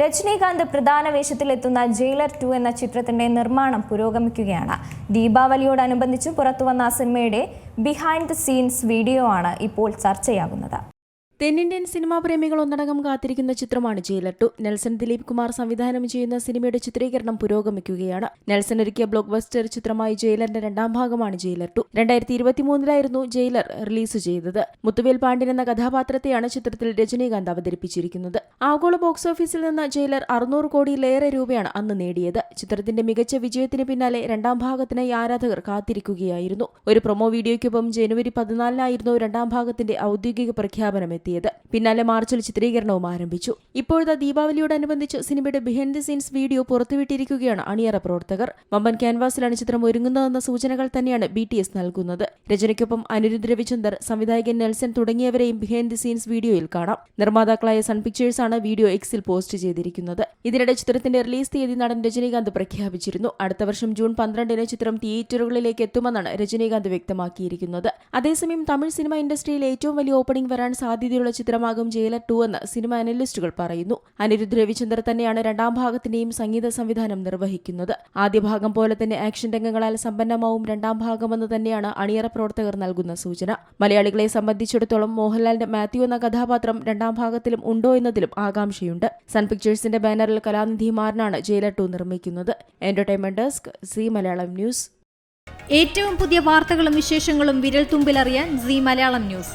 രജനീകാന്ത് പ്രധാന വേഷത്തിലെത്തുന്ന jailer to എന്ന ചിത്രത്തിന്റെ നിർമ്മാണം പുരോഗമിക്കുകയാണ്. ദീപാവലിയോടനുബന്ധിച്ച് പുറത്തുവന്ന സിനിമയുടെ ബിഹൈൻഡ് ദ സീൻസ് വീഡിയോ ആണ് ഇപ്പോൾ ചർച്ചയാകുന്നത്. തെന്നിന്ത്യൻ സിനിമാ പ്രേമികൾ ഒന്നടങ്കം കാത്തിരിക്കുന്ന ചിത്രമാണ് Jailer two Nelson Dilip Kumar സംവിധാനം ചെയ്യുന്ന സിനിമയുടെ ചിത്രീകരണം പുരോഗമിക്കുകയാണ്. നെൽസൺ ഒരുക്കിയ ബ്ലോക്ക് ബസ്റ്റർ ചിത്രമായി ജയിലറിന്റെ രണ്ടാം ഭാഗമാണ് ജയിലർ ടു രണ്ടായിരത്തി ഇരുപത്തിമൂന്നിലായിരുന്നു ജയിലർ റിലീസ് ചെയ്തത്. മുത്തുവേൽ പാണ്ഡ്യൻ എന്ന കഥാപാത്രത്തെയാണ് ചിത്രത്തിൽ രജനീകാന്ത് അവതരിപ്പിച്ചിരിക്കുന്നത്. ആഗോള ബോക്സ് ഓഫീസിൽ നിന്ന് ജയിലർ അറുന്നൂറ് കോടിയിലേറെ രൂപയാണ് അന്ന് നേടിയത്. ചിത്രത്തിന്റെ മികച്ച വിജയത്തിന് പിന്നാലെ രണ്ടാം ഭാഗത്തിനായി ആരാധകർ കാത്തിരിക്കുകയായിരുന്നു. ഒരു പ്രൊമോ വീഡിയോയ്ക്കൊപ്പം ജനുവരി പതിനാലിനായിരുന്നു രണ്ടാം ഭാഗത്തിന്റെ ഔദ്യോഗിക പ്രഖ്യാപനം എത്തിയത് പിന്നാലെ മാർച്ചിൽ ചിത്രീകരണവും ആരംഭിച്ചു. ഇപ്പോഴത്തെ ദീപാവലിയോടനുബന്ധിച്ച് സിനിമയുടെ ബിഹൈൻഡ് ദി സീൻസ് വീഡിയോ പുറത്തുവിട്ടിരിക്കുകയാണ് അണിയറ പ്രവർത്തകർ. വമ്പൻ ക്യാൻവാസിലാണ് ചിത്രം ഒരുങ്ങുന്നതെന്ന സൂചനകൾ തന്നെയാണ് ബി ടി എസ് നൽകുന്നത്. രചനയ്ക്കൊപ്പം അനിരുദ്ധ് രവിചന്ദർ സംവിധായകൻ നെൽസൺ തുടങ്ങിയവരെയും ബിഹൈൻഡ് ദി സീൻസ് വീഡിയോയിൽ കാണാം. നിർമ്മാതാക്കളായ സൺ പിക്ചേഴ്സാണ് വീഡിയോ എക്സിൽ പോസ്റ്റ് ചെയ്തിരിക്കുന്നത്. ഇതിനിടെ ചിത്രത്തിന്റെ റിലീസ് തീയതി നടൻ രജനീകാന്ത് പ്രഖ്യാപിച്ചിരുന്നു. അടുത്ത വർഷം ജൂൺ പന്ത്രണ്ടിന് ചിത്രം തിയേറ്ററുകളിലേക്ക് എത്തുമെന്നാണ് രജനീകാന്ത് വ്യക്തമാക്കിയിരിക്കുന്നത്. അതേസമയം തമിഴ് സിനിമ ഇൻഡസ്ട്രിയിൽ ഏറ്റവും വലിയ ഓപ്പണിംഗ് വരാൻ സാധ്യതയുള്ള ചിത്രമാകും ജയിലർ ടു എന്ന് സിനിമ അനലിസ്റ്റുകൾ പറയുന്നു. അനിരുദ്ധ് രവിചന്ദ്രൻ തന്നെയാണ് രണ്ടാം ഭാഗത്തിന്റെയും സംഗീത സംവിധാനം നിർവഹിക്കുന്നത്. ആദ്യ ഭാഗം പോലെ തന്നെ ആക്ഷൻ രംഗങ്ങളാൽ സമ്പന്നമാവും രണ്ടാം ഭാഗമെന്ന് തന്നെയാണ് അണിയറ പ്രവർത്തകർ നൽകുന്ന സൂചന. മലയാളികളെ സംബന്ധിച്ചിടത്തോളം മോഹൻലാലിന്റെ മാത്യു എന്ന കഥാപാത്രം രണ്ടാം ഭാഗത്തിലും ഉണ്ടോ എന്നതിലും ആകാംക്ഷയുണ്ട്. സൺ പിക്ചേഴ്സിന്റെ ബാനറിൽ കലാനിധി മാറിനാണ് ജയിലർ ടു നിർമ്മിക്കുന്നത്. Entertainment desk Zee Malayalam news. ഏറ്റവും പുതിയ വാർത്തകളും വിശേഷങ്ങളും വിരൽ തുമ്പിലറിയാൻ സി മലയാളം ന്യൂസ്.